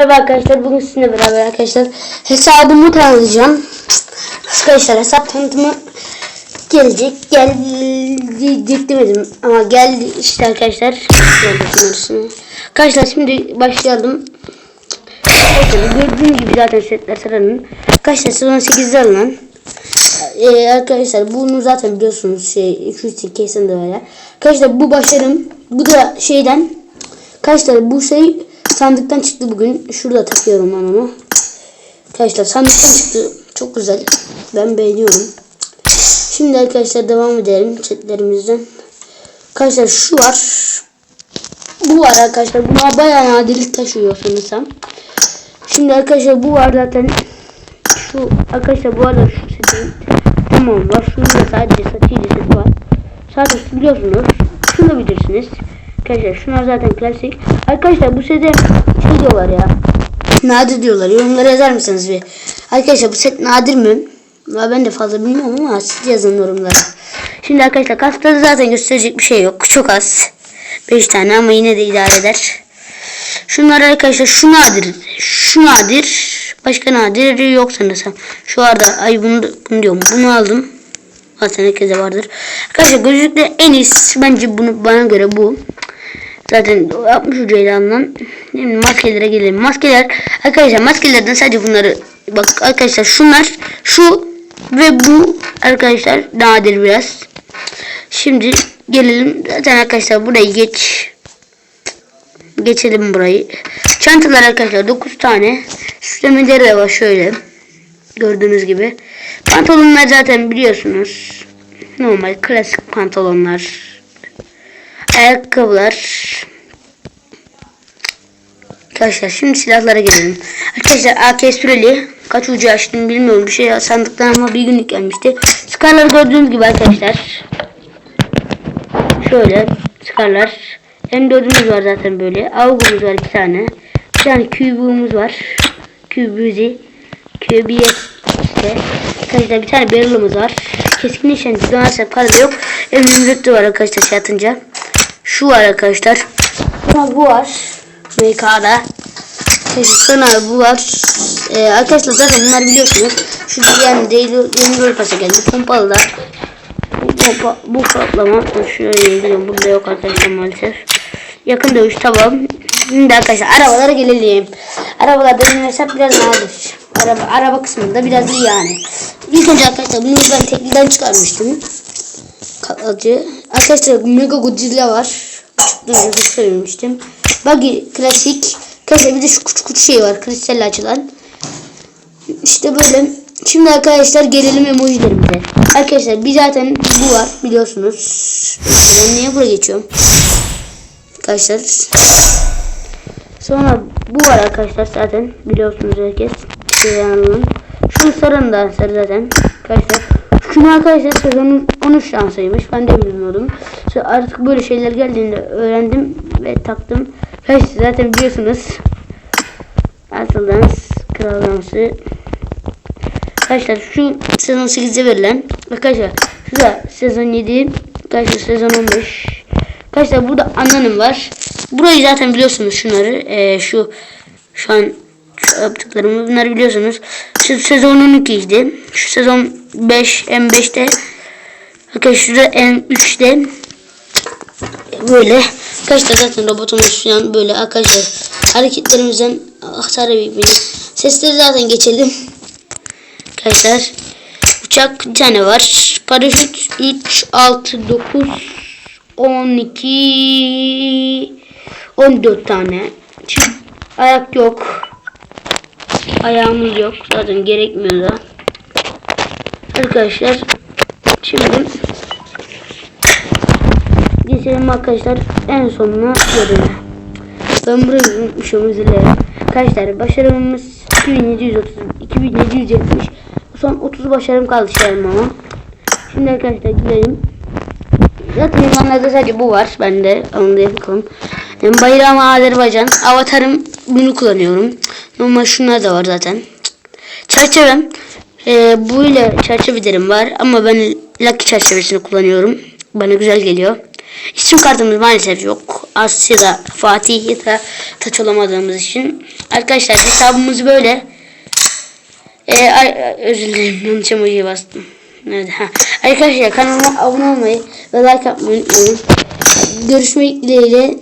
Merhaba arkadaşlar bugün sizinle beraber arkadaşlar hesabımı tanıtacağım. Arkadaşlar hesap tanıtımı gelecek gelecek demedim ama geldi işte arkadaşlar. Arkadaşlar şimdi başlayalım. Arkadaşlar gördüğünüz gibi zaten setler sıranın. Arkadaşlar sezon 8'de alınan. Ee, arkadaşlar bunu zaten biliyorsunuz şey 200 kesin de öyle. Arkadaşlar bu başarım bu da şeyden Arkadaşlar bu şey sandıktan çıktı bugün. Şurada takıyorum ben onu. Arkadaşlar sandıktan çıktı. Çok güzel. Ben beğeniyorum. Şimdi arkadaşlar devam edelim chatlerimizden. Arkadaşlar şu var. Bu var arkadaşlar. Buna bayağı nadirlik taşıyor sanırsam. Şimdi arkadaşlar bu var zaten. Şu arkadaşlar bu arada şu setin tamam var. Şunun da sadece satıcı seti var. Zaten biliyorsunuz. Şunu bilirsiniz. Arkadaşlar şunlar zaten klasik. Arkadaşlar bu sete şey diyorlar ya. Nadir diyorlar. Yorumlara yazar mısınız bir? Arkadaşlar bu set nadir mi? Ya ben de fazla bilmiyorum ama siz yazın yorumlara. Şimdi arkadaşlar kastada zaten gösterecek bir şey yok. Çok az. 5 tane ama yine de idare eder. Şunlar arkadaşlar şu nadir. Şu nadir. Başka nadir yok sanırsam. Şu arada ay bunu, bunu diyorum. Bunu aldım. Zaten herkese vardır. Arkadaşlar gözlükle en iyisi bence bunu bana göre bu. Zaten yapmış o Ceylan'dan. Şimdi maskelere gelelim. Maskeler arkadaşlar maskelerden sadece bunları bak arkadaşlar şunlar şu ve bu arkadaşlar nadir biraz. Şimdi gelelim zaten arkadaşlar burayı geç geçelim burayı. Çantalar arkadaşlar 9 tane. Süslemeleri de var şöyle. Gördüğünüz gibi. Pantolonlar zaten biliyorsunuz. Normal klasik pantolonlar. Ayakkabılar. Arkadaşlar şimdi silahlara gelelim. Arkadaşlar AK süreli. Kaç ucu açtım bilmiyorum. Bir şey sandıktan ama bir günlük gelmişti. Skarları gördüğünüz gibi arkadaşlar. Şöyle skarlar. Hem dördümüz var zaten böyle. Avgumuz var iki tane. Bir tane kübüğümüz var. Kübüzi. Kübiye işte. Arkadaşlar bir tane barrel'ımız var. Keskin nişancı. Dönersem karada yok. Emrim var arkadaşlar şey atınca. Şu var arkadaşlar. Bu var. MK'da. Sonra bu var. Ee, arkadaşlar zaten bunları biliyorsunuz. Şu yani değil yeni pasa geldi. Pompalı da. Bu, bu patlama. Şöyle yazıyorum. Burada yok arkadaşlar maalesef. Yakın dövüş tamam. Şimdi arkadaşlar arabalara gelelim. Arabalar benim hesap biraz nadir. Araba, araba kısmında biraz iyi yani. İlk önce arkadaşlar bunu ben tekliden çıkarmıştım. Katlatıcı. Arkadaşlar Mega Godzilla var. Çıktığında çok sevmiştim. Buggy klasik. Arkadaşlar bir de şu küçük küçük şey var. Kristalle açılan. İşte böyle. Şimdi arkadaşlar gelelim emojilerimize. Arkadaşlar bir zaten bu var biliyorsunuz. Ben niye buraya geçiyorum? Arkadaşlar. Sonra bu var arkadaşlar zaten biliyorsunuz herkes. Yanılın. Şu sarın da sarı zaten. Arkadaşlar. Şunu arkadaşlar sezonun 13 şansıymış. Ben de bilmiyordum. İşte artık böyle şeyler geldiğinde öğrendim ve taktım. Arkadaşlar zaten biliyorsunuz. Asıl dans kral dansı. Arkadaşlar şu sezon 8'de verilen. Arkadaşlar şurada sezon 7. Arkadaşlar sezon 15. Arkadaşlar burada annenim var. Burayı zaten biliyorsunuz şunları. Ee, şu şu an şu yaptıklarımı bunları biliyorsunuz. Şu sezon 12'ydi. Şu sezon 5 M5'te. Arkadaşlar şurada M3'te. Böyle. Arkadaşlar zaten robotumuz falan böyle arkadaşlar hareketlerimizden aktarabilmeyi. Sesleri zaten geçelim. Arkadaşlar uçak bir tane var. Paraşüt 3, 6, 9, 12, 14 tane. Şimdi ayak yok. Ayağımız yok. Zaten gerekmiyor da. Arkadaşlar şimdi geçelim arkadaşlar en sonuna gelelim. Ben burayı unutmuşum dilerim. Arkadaşlar başarımız 2730 2770 son 30 başarım kaldı şey ama. Şimdi arkadaşlar gidelim. Zaten ünvanlarda sadece bu var. Ben de onu da yapalım. Yani bayrağım Azerbaycan. Avatarım bunu kullanıyorum. Normal şunlar da var zaten. Çerçevem. E, bu ile çerçevelerim var. Ama ben Lucky çerçevesini kullanıyorum. Bana güzel geliyor. İsim kartımız maalesef yok. Asya'da Fatih ya da taç olamadığımız için. Arkadaşlar hesabımız böyle. Ee, özür dilerim yanlış emojiye bastım. Ha. Arkadaşlar kanalıma abone olmayı ve like atmayı unutmayın. Görüşmek dileğiyle.